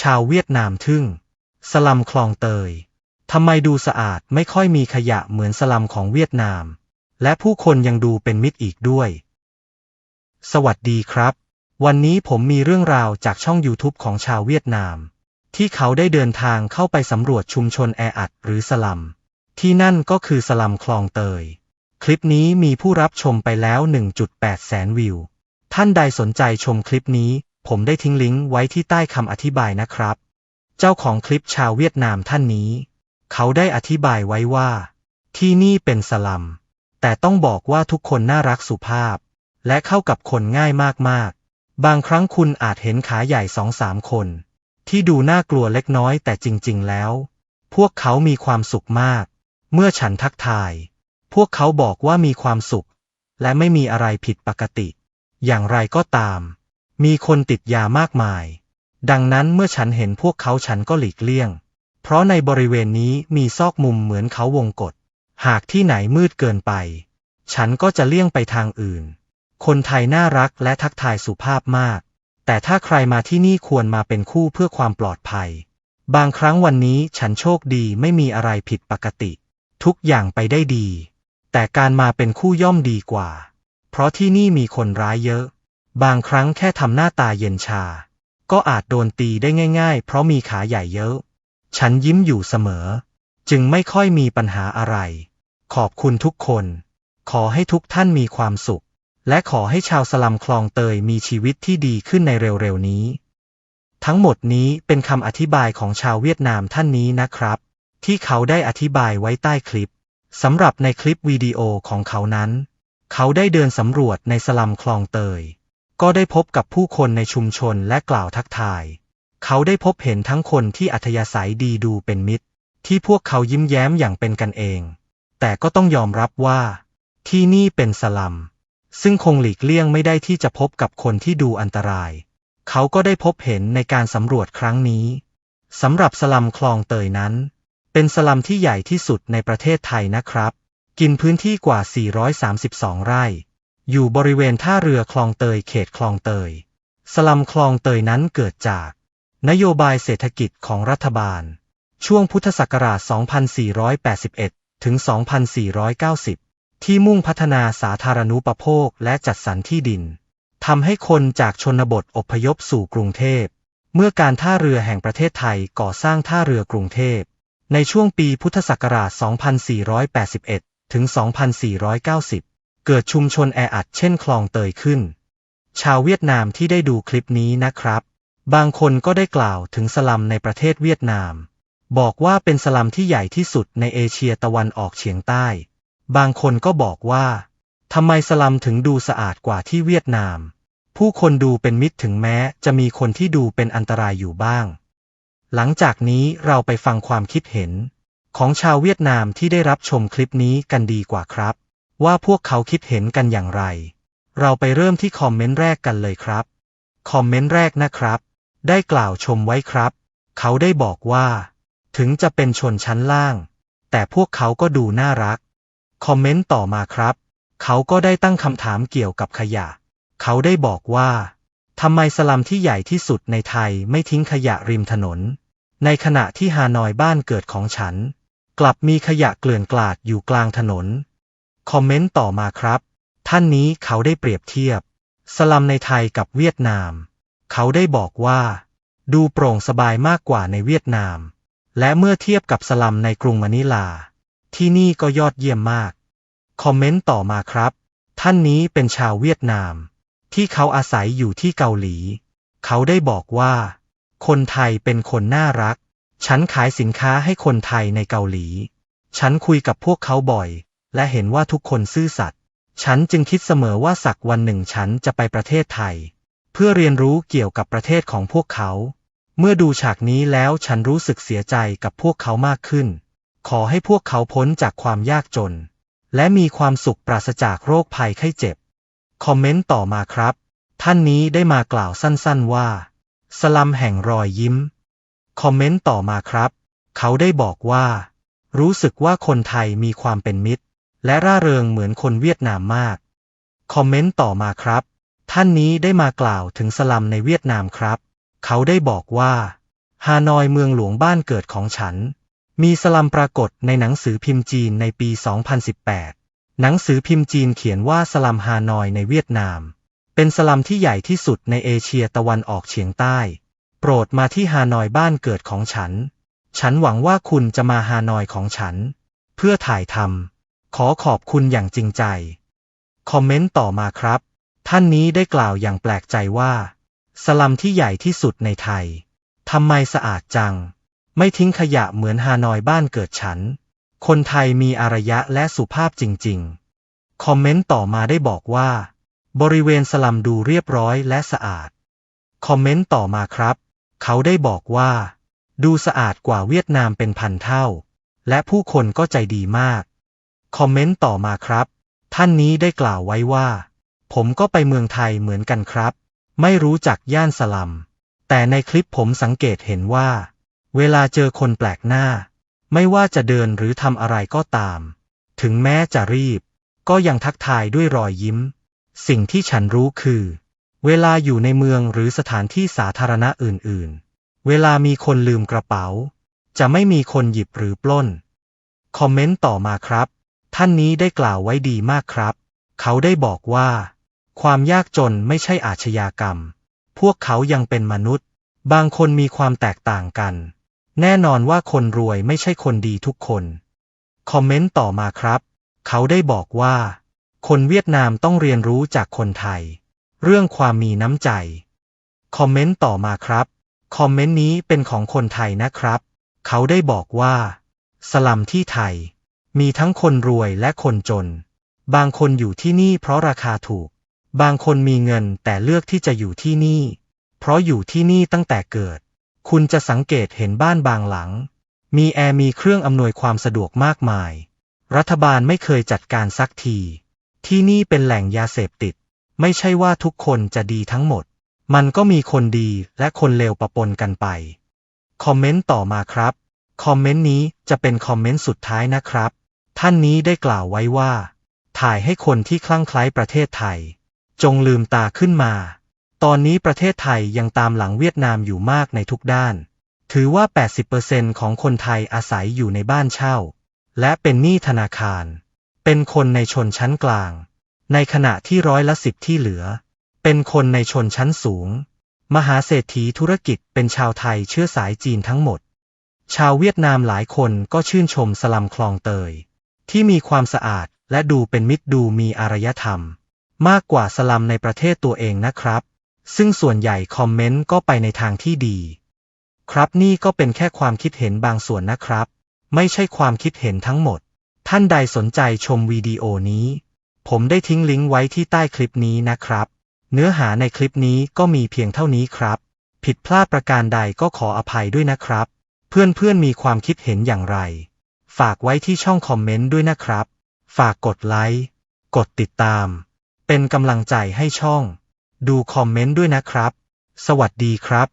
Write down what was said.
ชาวเวียดนามทึ่ง สลัมคลองเตย ทำไมดูสะอาดไม่ค่อยมีขยะเหมือนสลัมของเวียดนาม และผู้คนยังดูเป็นมิตรอีกด้วย สวัสดีครับ วันนี้ผมมีเรื่องราวจากช่อง YouTube ของชาวเวียดนาม ที่เขาได้เดินทางเข้าไปสำรวจชุมชนแออัดหรือสลัม ที่นั่นก็คือสลัมคลองเตย คลิปนี้มีผู้รับชมไปแล้ว 1.8 แสนวิว ท่านใดสนใจชมคลิปนี้ ผมได้ทิ้งลิงก์ไว้ที่ใต้คำอธิบายนะครับ เจ้าของคลิปชาวเวียดนามท่านนี้ เขาได้อธิบายไว้ว่า ที่นี่เป็นสลัม แต่ต้องบอกว่าทุกคนน่ารักสุภาพ และเข้ากับคนง่ายมากๆ บางครั้งคุณอาจเห็นขาใหญ่สองสามคน ที่ดูน่ากลัวเล็กน้อยแต่จริง ๆ แล้ว พวกเขามีความสุขมาก เมื่อฉันทักทาย พวกเขาบอกว่ามีความสุข และไม่มีอะไรผิดปกติ อย่างไรก็ตาม มีคนติดยามากมาย ดังนั้นเมื่อฉันเห็นพวกเขาฉันก็หลีกเลี่ยง เพราะในบริเวณนี้มีซอกมุมเหมือนเขาวงกฏหากที่ไหนมืดเกินไป ฉันก็จะเลี่ยงไปทางอื่น คนไทยน่ารักและทักทายสุภาพมาก แต่ถ้าใครมาที่นี่ควรมาเป็นคู่เพื่อความปลอดภัย บางครั้งวันนี้ฉันโชคดีไม่มีอะไรผิดปกติ ทุกอย่างไปได้ดี แต่การมาเป็นคู่ย่อมดีกว่า เพราะที่นี่มีคนร้ายเยอะ บางครั้งแค่ทำหน้าตาเย็นชา ก็อาจโดนตีได้ง่าย ๆ เพราะมีขาใหญ่เยอะ ฉันยิ้มอยู่เสมอ จึงไม่ค่อยมีปัญหาอะไร ขอบคุณทุกคน ขอให้ทุกท่านมีความสุข และขอให้ชาวสลัมคลองเตยมีชีวิตที่ดีขึ้นในเร็วๆนี้ ทั้งหมดนี้เป็นคำอธิบายของชาวเวียดนามท่านนี้นะครับ ที่เขาได้อธิบายไว้ใต้คลิปสำหรับในคลิปวิดีโอของเขานั้น เขาได้เดินสำรวจในสลัมคลองเตย ก็ได้พบกับผู้คนในชุมชนและกล่าวทักทาย เขาได้พบเห็นทั้งคนที่อัธยาศัยดีดูเป็นมิตร ที่พวกเขายิ้มแย้มอย่างเป็นกันเอง แต่ก็ต้องยอมรับว่า ที่นี่เป็นสลัม ซึ่งคงหลีกเลี่ยงไม่ได้ที่จะพบกับคนที่ดูอันตราย เขาก็ได้พบเห็นในการสำรวจครั้งนี้สำหรับสลัมคลองเตยนั้น เป็นสลัมที่ใหญ่ที่สุดในประเทศไทยนะครับ กินพื้นที่กว่า 432 ไร่ อยู่บริเวณท่าเรือคลองเตยเขตคลองเตย สลัมคลองเตยนั้นเกิดจาก นโยบายเศรษฐกิจของรัฐบาล ช่วงพุทธศักราช 2481 ถึง 2490 ที่มุ่งพัฒนาสาธารณูปโภคและจัดสรรที่ดินทำให้คนจากชนบทอพยพสู่กรุงเทพ เมื่อการท่าเรือแห่งประเทศไทยก่อสร้างท่าเรือกรุงเทพ ในช่วงปีพุทธศักราช 2481 ถึง 2490 เกิดชุมชนแออัดเช่นคลองเตยขึ้น ชาวเวียดนามที่ได้ดูคลิปนี้นะครับ บางคนก็ได้กล่าวถึงสลัมในประเทศเวียดนาม บอกว่าเป็นสลัมที่ใหญ่ที่สุดในเอเชียตะวันออกเฉียงใต้ บางคนก็บอกว่าทำไมสลัมถึงดูสะอาดกว่าที่เวียดนาม ผู้คนดูเป็นมิตรถึงแม้จะมีคนที่ดูเป็นอันตรายอยู่บ้าง หลังจากนี้เราไปฟังความคิดเห็น ของชาวเวียดนามที่ได้รับชมคลิปนี้กันดีกว่าครับ ว่าพวกเขาคิดเห็นกันอย่างไร เราไปเริ่มที่คอมเมนต์แรกกันเลยครับ คอมเมนต์แรกนะครับ ได้กล่าวชมไว้ครับ เขาได้บอกว่า ถึงจะเป็นชนชั้นล่าง แต่พวกเขาก็ดูน่ารัก คอมเมนต์ต่อมาครับ เขาก็ได้ตั้งคำถามเกี่ยวกับขยะ เขาได้บอกว่าทำไมสลัมที่ใหญ่ที่สุดในไทยไม่ทิ้งขยะริมถนน ในขณะที่ฮานอยบ้านเกิดของฉัน กลับมีขยะเกลื่อนกลาดอยู่กลางถนน คอมเมนต์ต่อมาครับ ท่านนี้เขาได้เปรียบเทียบ สลัมในไทยกับเวียดนาม เขาได้บอกว่า ดูโปร่งสบายมากกว่าในเวียดนาม และเมื่อเทียบกับสลัมในกรุงมะนิลา ที่นี่ก็ยอดเยี่ยมมาก คอมเมนต์ต่อมาครับ ท่านนี้เป็นชาวเวียดนาม ที่เขาอาศัยอยู่ที่เกาหลี เขาได้บอกว่า คนไทยเป็นคนน่ารัก ฉันขายสินค้าให้คนไทยในเกาหลี ฉันคุยกับพวกเขาบ่อย และเห็นว่าทุกคนซื่อสัตย์ฉันจึงคิดเสมอว่าสักวันหนึ่งฉันจะไปประเทศไทย เพื่อเรียนรู้เกี่ยวกับประเทศของพวกเขา เมื่อดูฉากนี้แล้วฉันรู้สึกเสียใจกับพวกเขามากขึ้น ขอให้พวกเขาพ้นจากความยากจน และมีความสุขปราศจากโรคภัยไข้เจ็บ คอมเมนต์ต่อมาครับ ท่านนี้ได้มากล่าวสั้นๆว่า สลัมแห่งรอยยิ้ม คอมเมนต์ต่อมาครับ เขาได้บอกว่า รู้สึกว่าคนไทยมีความเป็นมิตร และร่าเริงเหมือนคนเวียดนามมาก คอมเมนต์ต่อมาครับ ท่านนี้ได้มากล่าวถึงสลัมในเวียดนามครับ เขาได้บอกว่า ฮานอยเมืองหลวงบ้านเกิดของฉัน มีสลัมปรากฏในหนังสือพิมพ์จีนในปี 2018 หนังสือพิมพ์จีนเขียนว่าสลัมฮานอยในเวียดนาม เป็นสลัมที่ใหญ่ที่สุดในเอเชียตะวันออกเฉียงใต้ โปรดมาที่ฮานอยบ้านเกิดของฉัน ฉันหวังว่าคุณจะมาฮานอยของฉัน เพื่อถ่ายทำ ขอขอบคุณอย่างจริงใจ คอมเมนต์ต่อมาครับ ท่านนี้ได้กล่าวอย่างแปลกใจว่า สลัมที่ใหญ่ที่สุดในไทยทำไมสะอาดจัง ไม่ทิ้งขยะเหมือนฮานอยบ้านเกิดฉัน คนไทยมีอารยะและสุภาพจริง ๆ คอมเมนต์ต่อมาได้บอกว่า บริเวณสลัมดูเรียบร้อยและสะอาด คอมเมนต์ต่อมาครับ เขาได้บอกว่า ดูสะอาดกว่าเวียดนามเป็นพันเท่า และผู้คนก็ใจดีมาก คอมเมนต์ต่อมาครับ ท่านนี้ได้กล่าวไว้ว่า ผมก็ไปเมืองไทยเหมือนกันครับ ไม่รู้จักย่านสลัม แต่ในคลิปผมสังเกตเห็นว่า เวลาเจอคนแปลกหน้า ไม่ว่าจะเดินหรือทำอะไรก็ตาม ถึงแม้จะรีบ ก็ยังทักทายด้วยรอยยิ้ม สิ่งที่ฉันรู้คือ เวลาอยู่ในเมืองหรือสถานที่สาธารณะอื่น ๆ เวลามีคนลืมกระเป๋า จะไม่มีคนหยิบหรือปล้น คอมเมนต์ต่อมาครับ ท่านนี้ได้กล่าวไว้ดีมากครับ เขาได้บอกว่า ความยากจนไม่ใช่อาชญากรรม พวกเขายังเป็นมนุษย์ บางคนมีความแตกต่างกัน แน่นอนว่าคนรวยไม่ใช่คนดีทุกคน คอมเมนต์ต่อมาครับ เขาได้บอกว่า คนเวียดนามต้องเรียนรู้จากคนไทย เรื่องความมีน้ำใจ คอมเมนต์ต่อมาครับ คอมเมนต์นี้เป็นของคนไทยนะครับ เขาได้บอกว่า สลัมที่ไทย มีทั้งคนรวยและคนจน บางคนอยู่ที่นี่เพราะราคาถูก บางคนมีเงินแต่เลือกที่จะอยู่ที่นี่ เพราะอยู่ที่นี่ตั้งแต่เกิด คุณจะสังเกตเห็นบ้านบางหลัง มีแอร์มีเครื่องอำนวยความสะดวกมากมาย รัฐบาลไม่เคยจัดการสักที ที่นี่เป็นแหล่งยาเสพติด ไม่ใช่ว่าทุกคนจะดีทั้งหมด มันก็มีคนดีและคนเลวปะปนกันไป คอมเมนต์ต่อมาครับ คอมเมนต์นี้จะเป็นคอมเมนต์สุดท้ายนะครับ ท่านนี้ได้กล่าวไว้ว่า ถ่ายให้คนที่คลั่งไคล้ประเทศไทย จงลืมตาขึ้นมา ตอนนี้ประเทศไทยยังตามหลังเวียดนามอยู่มากในทุกด้าน ถือว่า 80%ของคนไทยอาศัยอยู่ในบ้านเช่า และเป็นหนี้ธนาคาร เป็นคนในชนชั้นกลาง ในขณะที่ร้อยละสิบที่เหลือ เป็นคนในชนชั้นสูง มหาเศรษฐีธุรกิจเป็นชาวไทยเชื้อสายจีนทั้งหมด ชาวเวียดนามหลายคนก็ชื่นชมสลัมคลองเตย ที่มีความสะอาดและดูเป็นมิตรดูมีอารยธรรม มากกว่าสลัมในประเทศตัวเองนะครับ ซึ่งส่วนใหญ่คอมเมนต์ก็ไปในทางที่ดี ครับนี่ก็เป็นแค่ความคิดเห็นบางส่วนนะครับ ไม่ใช่ความคิดเห็นทั้งหมด ท่านใดสนใจชมวิดีโอนี้ ผมได้ทิ้งลิงก์ไว้ที่ใต้คลิปนี้นะครับ เนื้อหาในคลิปนี้ก็มีเพียงเท่านี้ครับ ผิดพลาดประการใดก็ขออภัยด้วยนะครับ เพื่อนๆมีความคิดเห็นอย่างไร ฝากไว้ที่ช่องคอมเมนต์ด้วยนะครับ ฝากกดไลค์ กดติดตาม เป็นกำลังใจให้ช่อง ดูคอมเมนต์ด้วยนะครับ สวัสดีครับ